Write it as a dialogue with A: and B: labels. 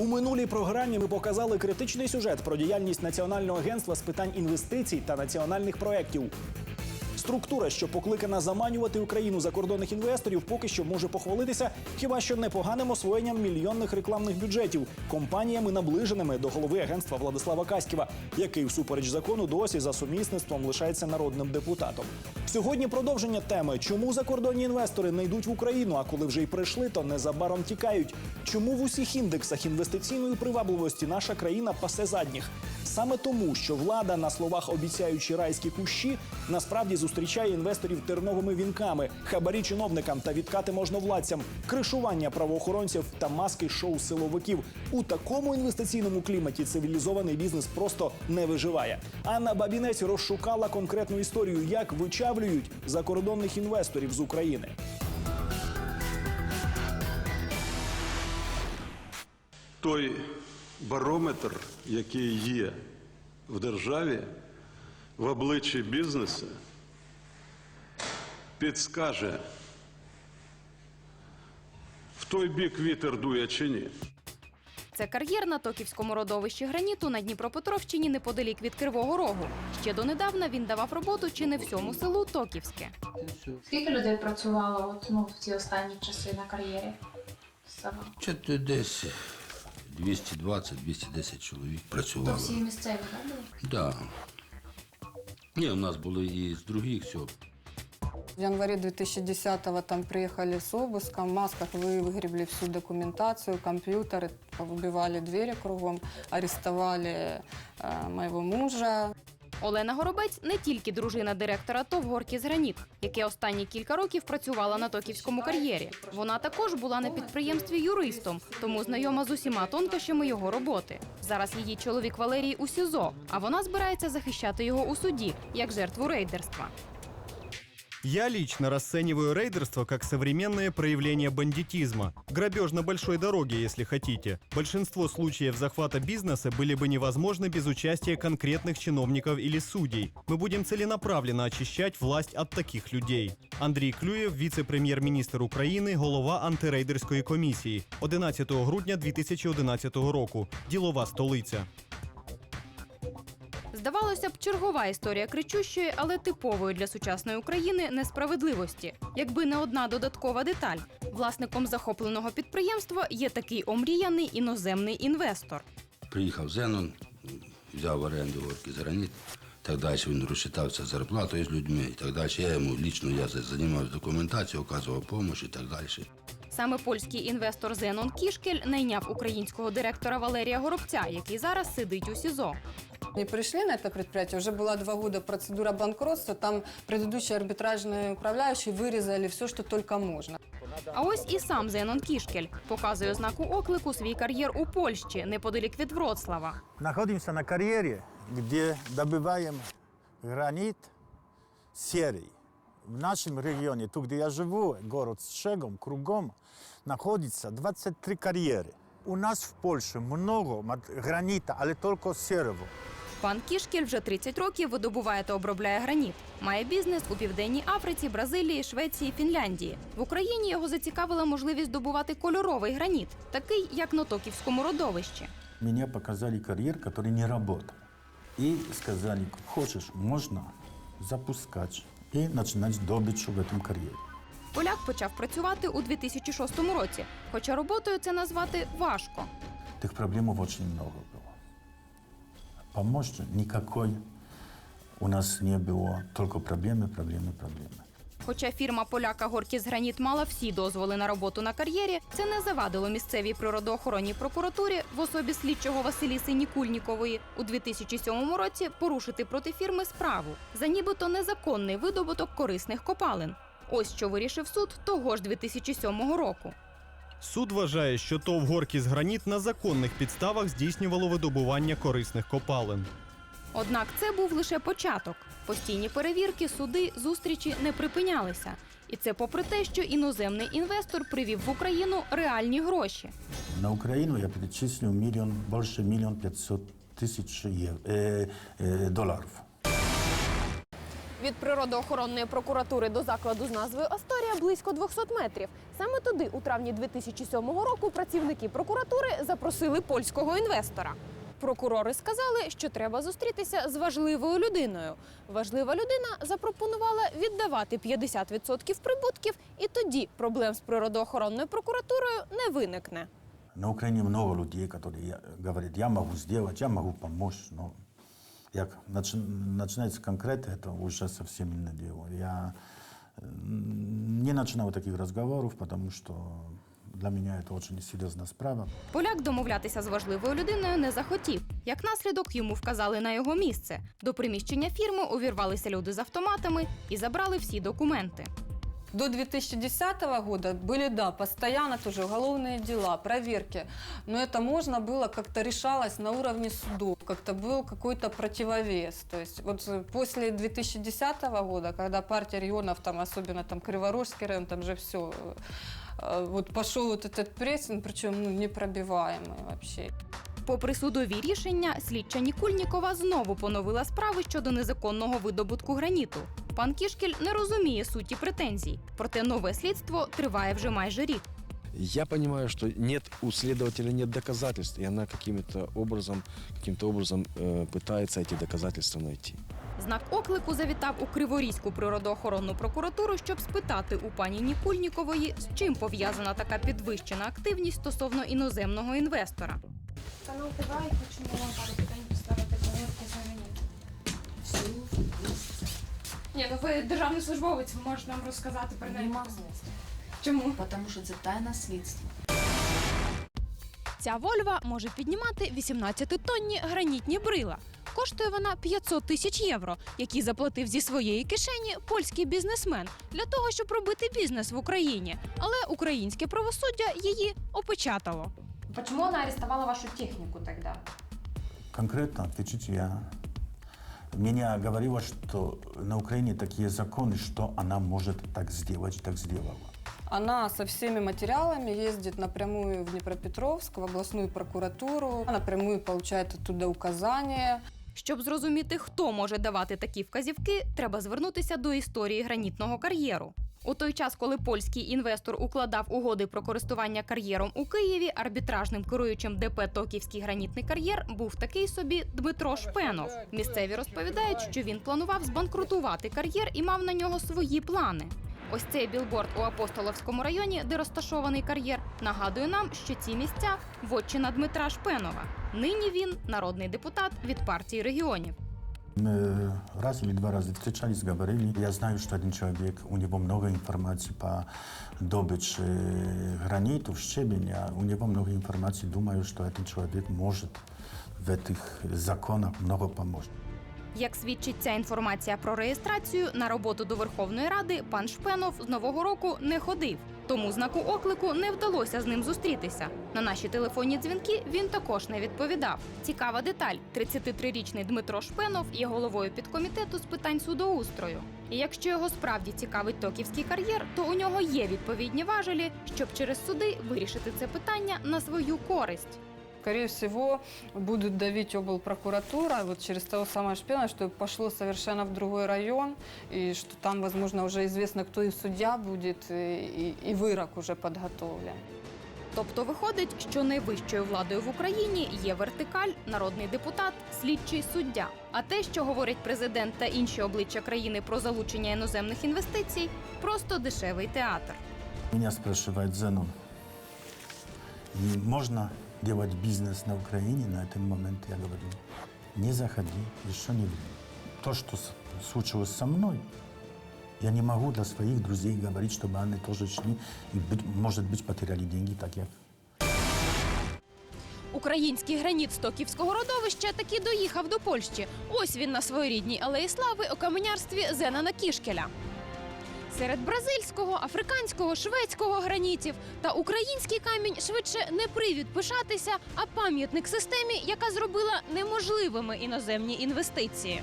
A: У минулій програмі ми показали критичний сюжет про діяльність Національного агентства з питань інвестицій та національних проєктів. Структура, що покликана заманювати Україну закордонних інвесторів, поки що може похвалитися хіба що непоганим освоєнням мільйонних рекламних бюджетів компаніями, наближеними до голови агентства Владислава Каськіва, який всупереч закону досі за сумісництвом лишається народним депутатом. Сьогодні продовження теми, чому закордонні інвестори не йдуть в Україну, а коли вже й прийшли, то незабаром тікають. Чому в усіх індексах інвестиційної привабливості наша країна пасе задніх? Саме тому, що влада на словах обіцяючи райські кущі, насправді зустрічає інвесторів терновими вінками, хабарі чиновникам та відкати можновладцям, кришування правоохоронців та маски шоу силовиків. У такому інвестиційному кліматі цивілізований бізнес просто не виживає. Анна Бабінець розшукала конкретну історію, як вичавлюють закордонних інвесторів з України.
B: той барометр, який є в державі в обличчі бізнесу, підскаже, в той бік вітер дує чи ні.
C: Це кар'єр на Токівському родовищі граніту на Дніпропетровщині неподалік від Кривого Рогу. Ще донедавна він давав роботу чи не всьому селу Токівське.
D: Скільки людей працювало от, ну, в ці останні часи на кар'єрі?
E: Чи то десь 220-210 чоловік
D: То
E: працювало.
D: всі місцеві, так були?
E: Да. Ні, у нас були і з других сел.
F: В январе 2010-го там приехали с обыском, в масках вы выгребли всю документацию, компьютеры, выбивали двери кругом, арестовали э, моего мужа.
C: Олена Горобець не тільки дружина директора ТОВ «Горкіс Граніт», яке останні кілька років працювала на Токівському кар'єрі. Вона також була на підприємстві юристом, тому знайома з усіма тонкощами його роботи. Зараз її чоловік Валерій у СІЗО, а вона збирається захищати його у суді як жертву рейдерства.
G: Я лично расцениваю рейдерство как современное проявление бандитизма. Грабеж на большой дороге, если хотите. Большинство случаев захвата бизнеса были бы невозможны без участия конкретных чиновников или судей. Мы будем целенаправленно очищать власть от таких людей. Андрій Клюєв, віце-прем'єр-міністр України, голова антирейдерської комісії. 11 грудня 2011 року. Ділова столиця.
C: Здавалося б, чергова історія кричущої, але типової для сучасної України несправедливості. Якби не одна додаткова деталь, власником захопленого підприємства є такий омріяний іноземний інвестор.
E: Приїхав Зенон, взяв в оренду граніт. Так далі він розчитався зарплатою з людьми і так далі. Я йому лічно я займався документацією, оказував допомогу і так далі.
C: Саме польський інвестор Зенон Кішкель найняв українського директора Валерія Горобця, який зараз сидить у СІЗО.
F: Не пришли на это предприятие, уже была два года процедура банкротства, там предыдущие арбитражные управляющие вырезали все, что только можно.
C: А ось і сам Зенон Кішкель показує ознаку оклику свій кар'єр у Польщі, неподалік від Вроцлава.
H: Находимся на карьере, где добываем гранит серый. В нашем регионе, тут, где я живу, город с шагом, кругом, находится 23 карьеры. У нас в Польше много мат- гранита, але только серого.
C: Пан Кішкель вже 30 років видобуває та обробляє граніт. Має бізнес у південній Африці, Бразилії, Швеції, Фінляндії. В Україні його зацікавила можливість добувати кольоровий граніт, такий як на Токівському родовищі.
H: Мне показали карьер, который не работал. И сказали, хочешь, можно запускать и начинать добычу в этом карьере.
C: Поляк почав працювати у 2006 році, хоча роботою це назвати важко.
H: Tych problemów очень много было. Помочь никакой у нас не было, только проблемы, проблемы, проблемы.
C: Хоча фірма поляка Горкіс Граніт мала всі дозволи на роботу на кар'єрі, це не завадило місцевій природоохоронній прокуратурі в особі слідчого Василіси Нікульнікової у 2007 році порушити проти фірми справу за нібито незаконний видобуток корисних копалин. Ось що вирішив суд того ж 2007 року.
G: Суд вважає, що ТОВ «Горкіс Граніт» на законних підставах здійснювало видобування корисних копалин.
C: Однак це був лише початок. Постійні перевірки, суди, зустрічі не припинялися. І це попри те, що іноземний інвестор привів в Україну реальні гроші.
H: На Украину я перечислил миллион, больше миллион пятьсот тысяч ев- э, э, долларов.
I: Від природоохоронної прокуратури до закладу з назвою Асторія близько 200 метрів. Саме туди, у травні 2007 року, працівники прокуратури запросили польського інвестора. Прокурори сказали, що треба зустрітися з важливою людиною. Важлива людина запропонувала віддавати 50% прибутків, і тоді проблем з природоохоронною прокуратурою не виникне.
H: На Украине много людей, которые я- говорят, я могу сделать, я могу помочь, но як начинается конкретно, это уже совсем иное дело. Я не начинаю таких разговоров, потому что для меня это очень серьезная справа.
C: Поляк домовлятися з важливою людиною не захотів. Як наслідок, йому вказали на його місце. До приміщення фірми увірвалися люди з автоматами і забрали всі документи.
F: До 2010 года были, да, постоянно тоже уголовные дела, проверки. Но это можно было, как-то решалось на уровне судов, как-то был какой-то противовес. То есть вот э, после 2010 года, когда партия регионов, там, особенно там Криворожский район, там же все, вот пошел вот этот прессинг, причем ну, непробиваемый вообще.
C: Попри судові рішення, слідча Нікульнікова знову поновила справи щодо незаконного видобутку граніту. Пан Кішкіль не розуміє суті претензій, проте нове слідство триває вже майже рік.
J: Я понимаю, что нет у следователя нет доказательств, и она каким-то образом, каким-то образом э, пытается эти доказательства найти.
C: Знак оклику завітав у Криворізьку природоохоронну прокуратуру, щоб спитати у пані Нікульнікової, з чим пов'язана така підвищена активність стосовно іноземного інвестора.
D: Канал ТВ і хочемо вам пару питань поставити поговорки за граніт. Ні, ну ви державний службовець, ви можете нам розказати про неї.
K: Нема змісту,
D: Чому?
K: тому що це тайна слідства.
I: Ця Вольва може піднімати 18-тонні гранітні брила. Коштує вона 500 тисяч євро, які заплатив зі своєї кишені польський бізнесмен для того, щоб робити бізнес в Україні. Але українське правосуддя її опечатало.
D: Чому вона арестувала вашу техніку тоді?
H: Конкретно отвечать я. Меня говорило, что на Украине такие законы, что она может так сделать, так сделала.
F: Она со всеми материалами ездит напрямую в Днепропетровск, в областную прокуратуру, напрямую получает оттуда указания.
C: Щоб зрозуміти, хто може давати такі вказівки, треба звернутися до історії гранітного кар'єру. У той час, коли польський інвестор укладав угоди про користування кар'єром у Києві, арбітражним керуючим ДП Токівський гранітний кар'єр був такий собі Дмитро Шпенов. Місцеві розповідають, що він планував збанкрутувати кар'єр і мав на нього свої плани. Ось цей білборд у Апостоловському районі, де розташований кар'єр, нагадує нам, що ці місця вотчина Дмитра Шпенова. Нині він народний депутат від партії регіонів.
H: Мы раз или два раза встречались, говорили. Я знаю, что один человек, у него много информации по добыче граниту, щебеня. У него много информации. Думаю, что этот человек может в этих законах много помочь.
C: Як свідчить ця інформація про реєстрацію, на роботу до Верховної Ради пан Шпенов з нового року не ходив. Тому знаку оклику не вдалося з ним зустрітися. На наші телефонні дзвінки він також не відповідав. Цікава деталь: 33-річний Дмитро Шпенов є головою підкомітету з питань судоустрою. І якщо його справді цікавить токівський кар'єр, то у нього є відповідні важелі, щоб через суди вирішити це питання на свою користь.
F: Скорее всего, будут давить облпрокуратура вот через того самого Шпена, что пошло совершенно в другой район, и что там, возможно, уже известно, кто и судья будет, и, и, и вырок уже подготовлен.
C: Тобто виходить, що найвищою владою в Україні є вертикаль, народний депутат, слідчий суддя. А те, що говорять президент та інші обличчя країни про залучення іноземних інвестицій, просто дешевий театр.
H: Меня спрашивает Зенон, «И можно делать бизнес на Украине на этот момент? Я говорю, не заходи, еще не время. То, что с- случилось со мной, я не могу для своих друзей говорить, чтобы они тоже шли и, быть- может быть, потеряли деньги, так як
I: Український граніт з Токівського родовища таки доїхав до Польщі. Ось він на своєрідній алеї слави у каменярстві Зенана Кішкеля. Серед бразильського, африканського, шведського гранітів та український камінь швидше не привід пишатися, а пам'ятник системі, яка зробила неможливими іноземні інвестиції.